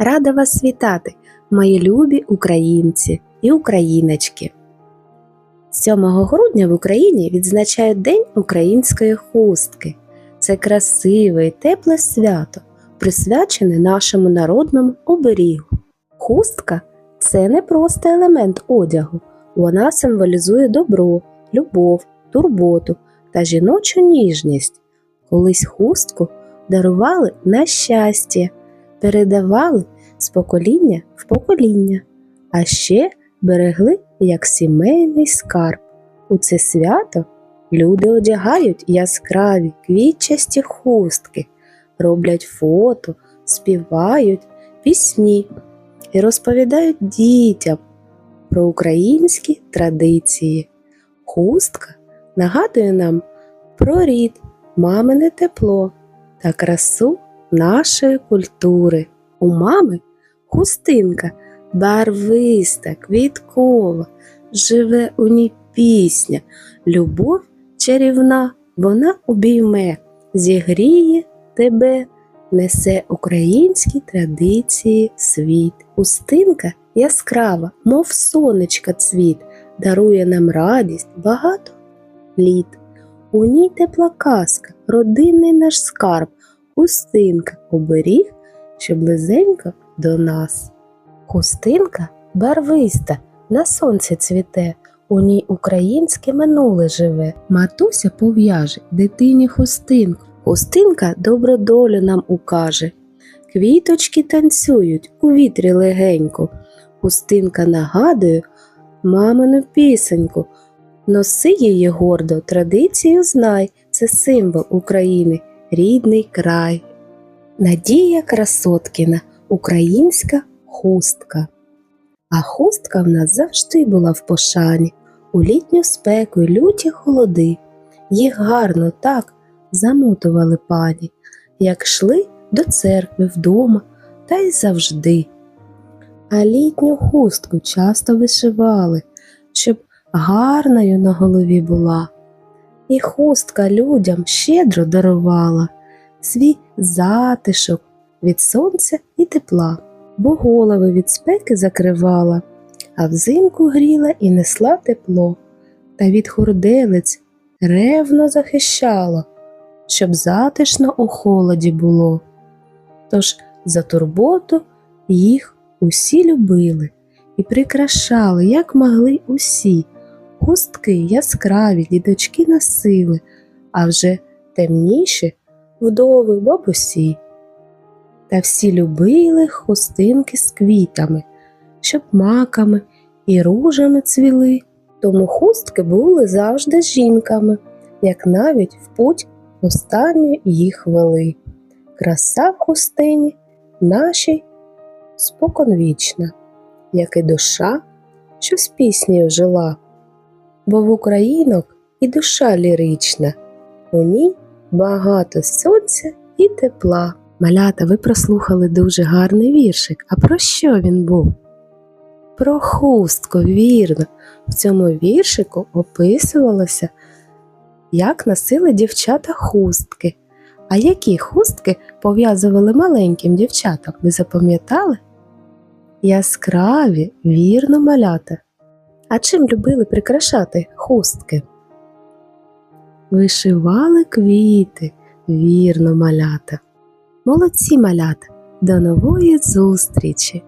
Рада вас вітати, мої любі українці і україночки. 7 грудня в Україні відзначають День української хустки. Це красиве і тепле свято, присвячене нашому народному оберігу. Хустка це не просто елемент одягу, вона символізує добро, любов, турботу та жіночу ніжність. Колись хустку дарували на щастя, передавали з покоління в покоління, а ще берегли як сімейний скарб. У це свято люди одягають яскраві квітчасті хустки, роблять фото, співають пісні і розповідають дітям про українські традиції. Хустка нагадує нам про рід, мамине тепло та красу нашої культури. У мами хустинка барвиста, квіткова, живе у ній пісня, любов чарівна, вона обійме, зігріє тебе, несе українські традиції світ. Хустинка яскрава, мов сонечка цвіт, дарує нам радість багато літ. У ній тепла казка, родинний наш скарб, хустинка оберіг, що близенько до нас. Хустинка барвиста, на сонці цвіте, у ній українське минуле живе. Матуся пов'яже дитині хустинку. Хустинка добру долю нам укаже. Квіточки танцюють у вітрі легенько. Хустинка нагадує мамину пісеньку. Носи її гордо, традицію знай, це символ України, рідний край. Надія Красоткіна, українська хустка. А хустка в нас завжди була в пошані, у літню спеку й люті холоди. Їх гарно так замотували пані, як йшли до церкви вдома та й завжди. А літню хустку часто вишивали, щоб гарною на голові була. І хустка людям щедро дарувала свій затишок від сонця і тепла, бо голови від спеки закривала, а взимку гріла і несла тепло, та від хурделиць ревно захищала, щоб затишно у холоді було. Тож за турботу їх усі любили і прикрашали, як могли усі. Хустки яскраві дідочки носили, а вже темніші вдови бабусі. Та всі любили хустинки з квітами, щоб маками і ружами цвіли, тому хустки були завжди жінками, як навіть в путь останню їх вели. Краса в хустині нашій споконвічна, як і душа, що з піснею жила бо в українок і душа лірична, у ній багато сонця і тепла. Малята, ви прослухали дуже гарний віршик. А про що він був? Про хустку, вірно. В цьому віршику описувалося, як носили дівчата хустки. А які хустки пов'язували маленьким дівчатам, ви запам'ятали? Яскраві, вірно малята. А чим любили прикрашати хустки? Вишивали квіти, вірно малята. Молодці малята, до нової зустрічі!